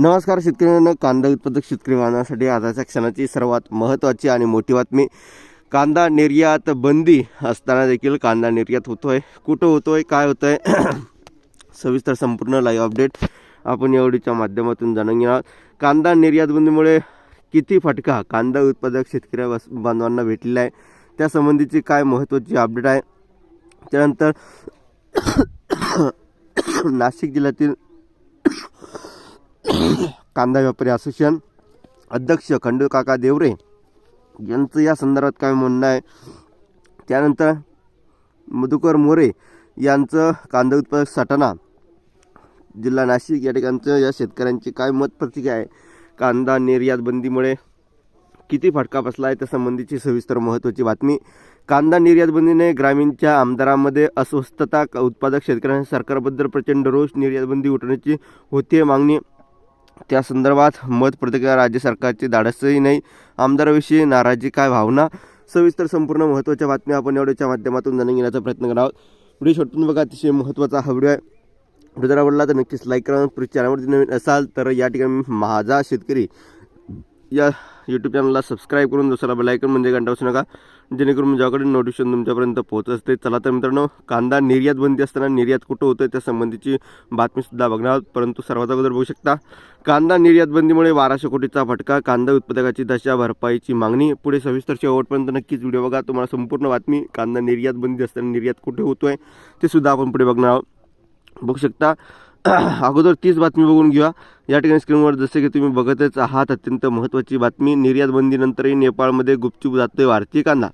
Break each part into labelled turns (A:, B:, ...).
A: नमस्कार शेतकऱ्यांना कांदा उत्पादक शेतकरी बांधवांसाठी आजच्या क्षणाची सर्वात महत्त्वाची आणि मोठी बातमी. कांदा निर्यात बंदी असताना देखील कांदा निर्यात होतोय. कुठं होतोय काय होतंय? सविस्तर संपूर्ण लाईव्ह अपडेट आपण एवढीच्या माध्यमातून जाणून घेणार कांदा निर्यात बंदीमुळे किती फटका कांदा उत्पादक शेतकरी बस- बांधवांना भेटलेला आहे? त्यासंबंधीची काय महत्त्वाची अपडेट आहे? त्यानंतर नाशिक जिल्ह्यातील कांदा व्यापारी असोसिएशन अध्यक्ष खंडूकाका देवरे यांचं या संदर्भात काय म्हणणं आहे? त्यानंतर मधुकर मोरे यांचं कांदा उत्पादक सटाणा जिल्हा नाशिक या ठिकाणचं या शेतकऱ्यांची काय मत प्रतिक्रिया आहे? कांदा निर्यात बंदीमुळे किती फटका बसला आहे त्यासंबंधीची सविस्तर महत्त्वाची बातमी. कांदा निर्यात बंदीने ग्रामीणच्या आमदारांमध्ये अस्वस्थता उत्पादक शेतकऱ्यांना सरकारबद्दल प्रचंड रोष निर्यात बंदी उठवण्याची होती मागणी. त्या संदर्भात मत प्रतिक्रिया राज्य सरकारची धाडसही नाही. आमदाराविषयी नाराजी काय भावना? सविस्तर संपूर्ण महत्त्वाच्या बातम्या आपण एवढ्याच्या माध्यमातून जाणून घेण्याचा प्रयत्न करणार आहोत. व्हिडिओ शॉर्टून बघा अतिशय महत्त्वाचा हा व्हिडिओ आहे. व्हिडिओ जर आवडला तर नक्कीच लाईक करा. पुढे चॅनलवरती नवीन असाल तर या ठिकाणी माझा शेतकरी या यूट्यूब चॅनलला सबस्क्राईब करून दुसरा बेलायकन म्हणजे घंटा बसू नका. जेणेकरून ज्याकडे नोटिफिकेशन तुमच्यापर्यंत पोहोचत असते. चला तर मित्रांनो कांदा निर्यात बंदी असताना निर्यात कुठं होतं त्या संबंधीची बातमीसुद्धा बघणार आहोत. परंतु सर्वात अगोदर बघू शकता कांदा निर्यात बंदीमुळे बाराशे कोटीचा फटका कांदा उत्पादकाची दशा भरपाईची मागणी. पुढे सविस्तर शेवटपर्यंत नक्कीच व्हिडिओ बघा. तुम्हाला संपूर्ण बातमी कांदा निर्यात बंदी असताना निर्यात कुठे होतोय ते सुद्धा आपण पुढे बघणार आहोत. बघू शकता अगोदर तीच बातमी बघून घ्या या ठिकाणी स्क्रीनवर जसे की तुम्ही बघतच आहात अत्यंत महत्त्वाची बातमी निर्यात बंदीनंतरही नेपाळमध्ये गुपचूप जातोय भारतीय कांदा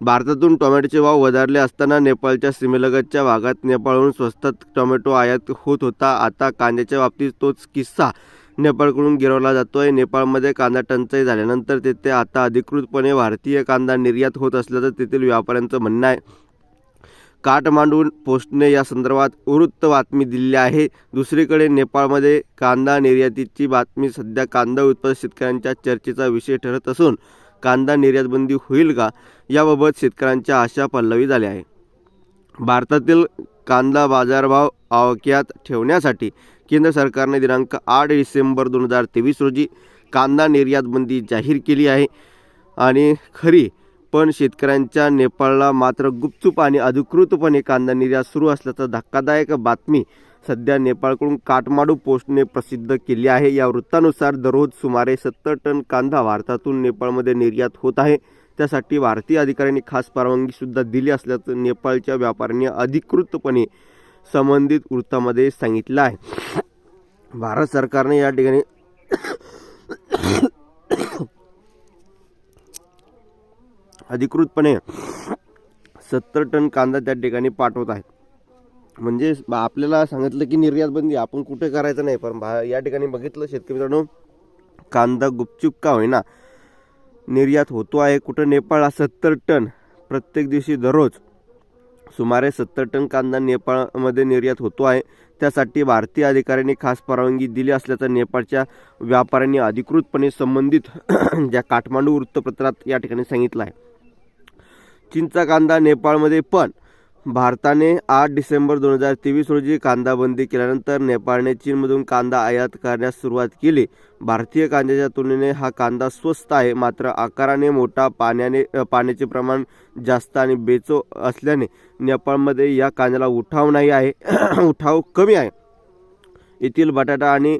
A: भारतातून टोमॅटोचे भाव वधारले असताना नेपाळच्या सीमेलगतच्या भागात नेपाळहून स्वस्तात टोमॅटो आयात होत होता. आता कांद्याच्या बाबतीत तोच किस्सा नेपाळकडून गिरवला जातोय. नेपाळमध्ये कांदा टंचाई झाल्यानंतर तेथे आता अधिकृतपणे भारतीय कांदा निर्यात होत असल्याचं तेथील व्यापाऱ्यांचं म्हणणं आहे. काठमांडू पोस्टने या संदर्भात वृत्त बातमी दिली आहे. दुसरीकडे नेपाळमध्ये कांदा निर्यातीची बातमी सध्या कांदा उत्पादक शेतकऱ्यांच्या चर्चेचा विषय ठरत असून कांदा निर्यातबंदी होईल का याबाबत शेतकऱ्यांच्या आशा पल्लवी झाल्या आहे भारतातील कांदा बाजारभाव आवाक्यात ठेवण्यासाठी केंद्र सरकारने दिनांक आठ डिसेंबर दोन हजार तेवीस रोजी कांदा निर्यातबंदी जाहीर केली आहे. आणि खरी पण शेतकऱ्यांच्या नेपाळला मात्र गुपचूप आणि अधिकृतपणे कांदा निर्यात सुरू असल्याचं धक्कादायक बातमी सध्या नेपाळकडून काठमांडू पोस्टने प्रसिद्ध केली आहे. या वृत्तानुसार दररोज सुमारे सत्तर टन कांदा भारतातून नेपाळमध्ये निर्यात होत आहे. त्यासाठी भारतीय अधिकाऱ्यांनी खास परवानगीसुद्धा दिली असल्याचं नेपाळच्या व्यापाऱ्यांनी अधिकृतपणे संबंधित वृत्तामध्ये सांगितलं आहे. भारत सरकारने या ठिकाणी अधिकृतपणे सत्तर टन कांदा त्या ठिकाणी पाठवत आहे म्हणजे आपल्याला सांगितलं की निर्यात बंदी आपण कुठे करायचं नाही पण भा या ठिकाणी बघितलं शेतकरी मित्रांनो कांदा गुपचूप का होईना निर्यात होतो आहे. कुठं नेपाळला सत्तर टन प्रत्येक दिवशी दररोज सुमारे सत्तर टन कांदा नेपाळमध्ये निर्यात होतो आहे. त्यासाठी भारतीय अधिकाऱ्यांनी खास परवानगी दिली असल्याचं नेपाळच्या व्यापाऱ्यांनी अधिकृतपणे संबंधित ज्या काठमांडू वृत्तपत्रात या ठिकाणी सांगितलं आहे. चीनचा कांदा नेपाळमध्ये पण. भारताने आठ डिसेंबर दोन हजार तेवीस रोजी कांदा बंदी केल्यानंतर नेपाळने चीनमधून कांदा आयात करण्यास सुरुवात केली. भारतीय कांद्याच्या तुलनेने हा कांदा स्वस्त आहे मात्र आकाराने मोठा पाण्याने पाण्याचे प्रमाण जास्त आणि बेचो असल्याने नेपाळमध्ये या कांद्याला उठाव नाही आहे उठाव कमी आहे. येथील बटाटा आणि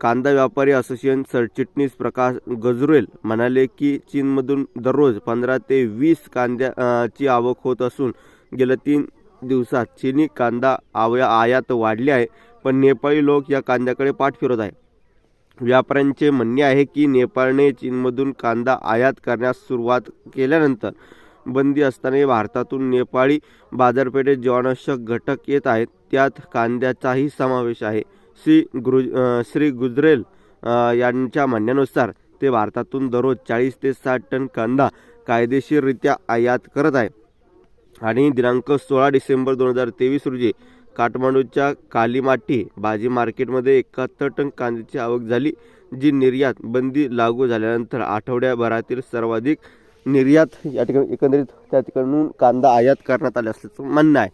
A: कांदा व्यापारी असोसिएशन सरचिटणीस प्रकाश गजरेल म्हणाले की चीनमधून दररोज पंधरा ते वीस कांद्या ची आवक होत असून गेल्या तीन दिवसात चिनी कांदा आवया आयात वाढली आहे पण नेपाळी लोक या कांद्याकडे पाठ फिरत आहे व्यापाऱ्यांचे म्हणणे आहे की नेपाळने चीनमधून कांदा आयात करण्यास सुरुवात केल्यानंतर बंदी असतानाही भारतातून नेपाळी बाजारपेठेत जीवनावश्यक घटक येत आहेत त्यात कांद्याचाही समावेश आहे. श्री गुरु श्री गुजरेल यांच्या म्हणण्यानुसार ते भारतातून दररोज चाळीस ते साठ टन कांदा कायदेशीररित्या आयात करत आहे. आणि दिनांक सोळा डिसेंबर दोन हजार तेवीस रोजी काठमांडूच्या कालीमाटी भाजी मार्केटमध्ये एकाहत्तर टन कांद्याची आवक झाली जी निर्यात बंदी लागू झाल्यानंतर आठवड्याभरातील सर्वाधिक निर्यात या ठिकाणी एकंदरीत त्या ठिकाणून कांदा आयात करण्यात आला असल्याचं म्हणणं आहे.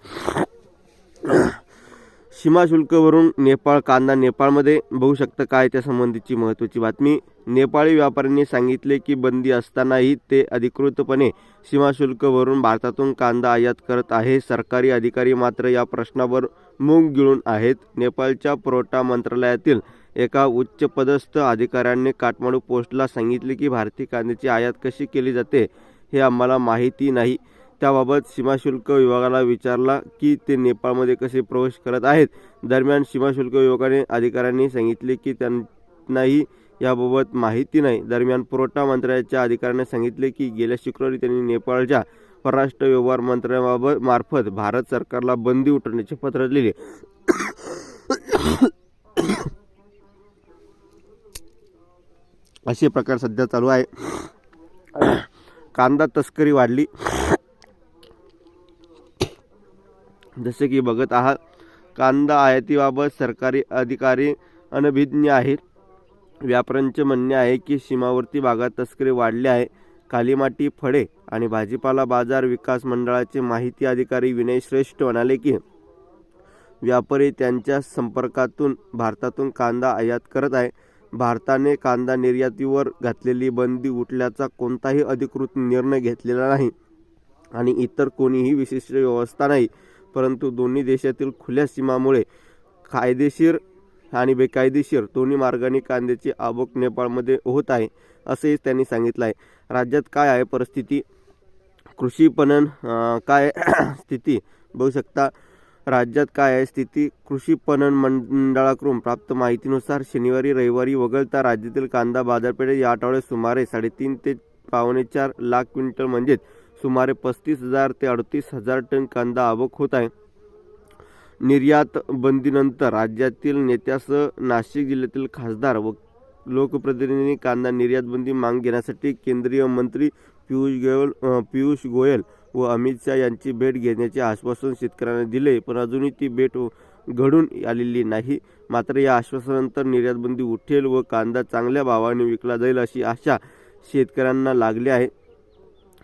A: सीमाशुल्कवरून नेपाळ कांदा नेपाळमध्ये बघू शकता काय त्यासंबंधीची महत्त्वाची बातमी. नेपाळी व्यापाऱ्यांनी सांगितले की बंदी असतानाही ते अधिकृतपणे सीमाशुल्कवरून भारतातून कांदा आयात करत आहे. सरकारी अधिकारी मात्र या प्रश्नावर मूग गिळून आहेत. नेपाळच्या पुरवठा मंत्रालयातील एका उच्चपदस्थ अधिकाऱ्यांनी काठमांडू पोस्टला सांगितले की भारतीय कांद्याची आयात कशी केली जाते हे आम्हाला माहिती नाही. त्याबाबत सीमाशुल्क विभागाला विचारला की ते नेपाळमध्ये कसे प्रवेश करत आहेत. दरम्यान सीमाशुल्क विभागाने अधिकाऱ्यांनी सांगितले की त्यांनाही याबाबत माहिती नाही. दरम्यान पुरवठा मंत्र्याच्या अधिकाऱ्याने सांगितले की गेल्या शुक्रवारी त्यांनी नेपाळच्या परराष्ट्र व्यवहार मंत्र्याबाबत मार्फत भारत सरकारला बंदी उठवण्याचे पत्र लिहिले. असे प्रकार सध्या चालू आहे. कांदा तस्करी वाढली. जसे की बघत आहात कांदा आयातीबाबत सरकारी अधिकारी अनभिज्ञ आहेत. व्यापाऱ्यांचे म्हणणे आहे की सीमावर्ती भागात तस्करी वाढली आहे. कालीमाटी फळे आणि भाजीपाला बाजार विकास मंडळाचे माहिती अधिकारी विनय श्रेष्ठ म्हणाले की व्यापारी त्यांच्या संपर्कातून भारतातून कांदा आयात करत आहे. भारताने कांदा निर्यातीवर घातलेली बंदी उठल्याचा कोणताही अधिकृत निर्णय घेतलेला नाही आणि इतर कोणीही विशिष्ट व्यवस्था नाही. परंतु दोन्ही देशातील खुल्या सीमामुळे कायदेशीर आणि बेकायदेशीर दोन्ही मार्गाने कांद्याची आवक नेपाळमध्ये होत आहे असेही त्यांनी सांगितलं आहे. राज्यात काय आहे परिस्थिती? कृषी पणन काय स्थिती? बघू शकता राज्यात काय आहे स्थिती? कृषी पणन मंडळाकडून प्राप्त माहितीनुसार शनिवारी रविवारी वगळता राज्यातील कांदा बाजारपेठेत या आठवड्यात सुमारे साडेतीन ते पावणे चार लाख क्विंटल म्हणजेच सुमारे पस्तीस हजार ते अडतीस हजार टन कांदा आवक होत आहे. निर्यात बंदीनंतर राज्यातील नेत्यासह नाशिक जिल्ह्यातील खासदार व लोकप्रतिनिधींनी कांदा निर्यात बंदी माग घेण्यासाठी केंद्रीय मंत्री पियुष गोयल पियुष गोयल व अमित शहा यांची भेट घेण्याचे आश्वासन शेतकऱ्यांना दिले पण अजूनही ती भेट घडून आलेली नाही. मात्र या आश्वासनानंतर निर्यात बंदी उठेल व कांदा चांगल्या भावाने विकला जाईल अशी आशा शेतकऱ्यांना लागली आहे.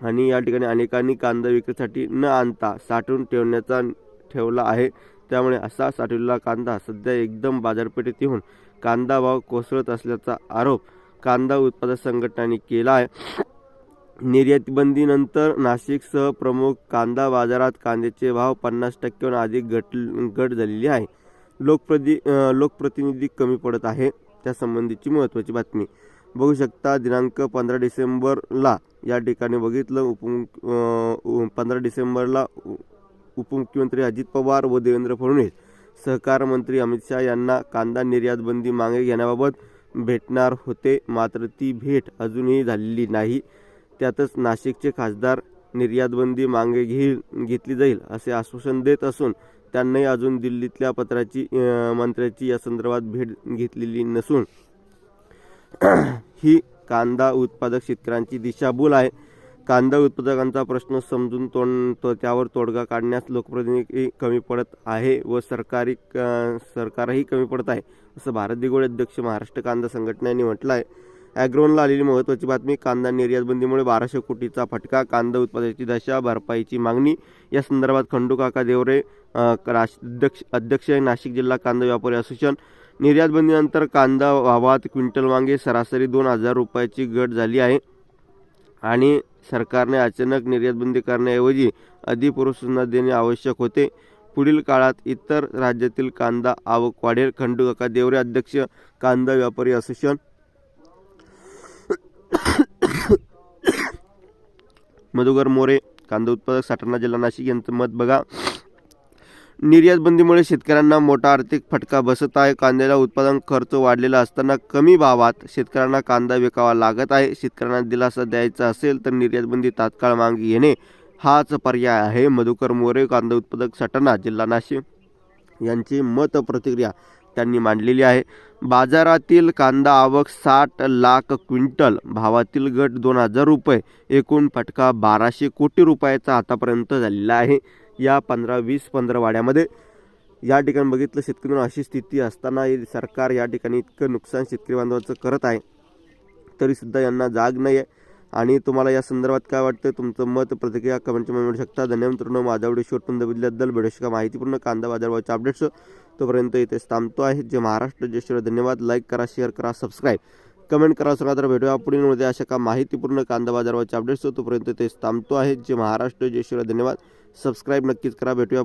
A: आणि या ठिकाणी अनेकांनी कांदा विक्रीसाठी न आणता साठवून ठेवण्याचा ठेवला आहे. त्यामुळे असा साठवलेला कांदा सध्या एकदम बाजारपेठेत येऊन कांदा भाव कोसळत असल्याचा आरोप कांदा उत्पादक संघटनांनी केला आहे. निर्यातबंदीनंतर नाशिकसह प्रमुख कांदा बाजारात कांद्याचे भाव पन्नास टक्क्याहून अधिक घट घट झालेली आहे. लोकप्रति लोकप्रतिनिधी कमी पडत आहे. त्यासंबंधीची महत्त्वाची बातमी. बघू शकता दिनांक पंधरा डिसेंबरला या ठिकाणी बघितलं. उप पंधरा डिसेंबरला उ- उपमुख्यमंत्री अजित पवार व देवेंद्र फडणवीस. सहकार मंत्री अमित शहा यांना कांदा निर्यात बंदी मागे घेण्याबाबत भेटणार होते मात्र ती भेट अजूनही झालेली नाही. त्यातच नाशिकचे खासदार निर्यातबंदी मागे घेईल घेतली जाईल असे आश्वासन देत असून त्यांनाही अजून दिल्लीतल्या पत्राची मंत्र्याची या संदर्भात भेट घेतलेली नसून ही कांदा उत्पादक शेतकऱ्यांची दिशाभूल आहे. कांदा उत्पादकांचा प्रश्न समजून तोंड तो त्यावर तोडगा काढण्यास लोकप्रतिनिधी कमी पडत आहे व सरकारी सरकारही कमी पडत आहे असं भारत दिगोळे अध्यक्ष महाराष्ट्र कांदा संघटनेने म्हटलं आहे ॲग्रोनला आलेली महत्त्वाची बातमी कांदा निर्यात बंदीमुळे बाराशे कोटीचा फटका कांदा उत्पादनाची दशा भरपाईची मागणी या संदर्भात खंडू काका देवरे अध्यक्ष अध्यक्ष नाशिक जिल्हा कांदा व्यापारी असोसिएशन निर्यातबंदीनंतर कांदा भावात क्विंटल मागे सरासरी दोन हजार रुपयाची घट झाली आहे. आणि सरकारने अचानक निर्यातबंदी करण्याऐवजी अधिपूर्व देणे आवश्यक होते. पुढील काळात इतर राज्यातील कांदा आवक वाढेल. खंडूकाका देवरे अध्यक्ष कांदा व्यापारी असोसिएशन. मधुकर मोरे कांदा उत्पादक साठाणा जिल्हा नाशिक यांचं मत बघा. निर्यात बंदीमुळे शेतकऱ्यांना मोठा आर्थिक फटका बसत आहे. कांद्याला उत्पादन खर्च वाढलेला असताना कमी भावात शेतकऱ्यांना कांदा विकावा लागत आहे. शेतकऱ्यांना दिलासा द्यायचा असेल तर निर्यात बंदी तात्काळ मागे येणे हाच पर्याय आहे. मधुकर मोरे कांदा उत्पादक सटाणा जिल्हा नाशिक यांची मत प्रतिक्रिया त्यांनी मांडलेली आहे. बाजारातील कांदा आवक साठ लाख क्विंटल भावातील घट दोन हजार रुपये एकूण फटका बाराशे कोटी रुपयाचा आतापर्यंत झालेला आहे. या पंधरा वीस पंधरा वाड्यामध्ये. या ठिकाणी बघितलं शेतकरी अशी स्थिती असताना सरकार या ठिकाणी इतकं नुकसान शेतकरी बांधवाचं करत आहे. तरीसुद्धा यांना जाग नाही आहे आणि तुम्हाला या संदर्भात काय वाटतं तुमचं मत प्रतिक्रिया कमेंटमध्ये मिळू शकता. धन्यवाद मित्रांनो. माझा व्हिडिओ शेवटपर्यंत बघितल्याबद्दल भेटू माहितीपूर्ण कांदा बाजारभावाच्या अपडेट्स तोपर्यंत इथेच थांबतो आहे. जे महाराष्ट्र. जय धन्यवाद. लाईक करा शेअर करा सबस्क्राईब कमेंट करा सगळा. तर भेटूया पुढील मध्ये. अशा का माहितीपूर्ण कांदा बाजारावरचे अपडेट्स तोपर्यंत ते थांबतो आहे. जे महाराष्ट्र जय श्रीराम धन्यवाद. सबस्क्राईब नक्कीच करा. भेटूया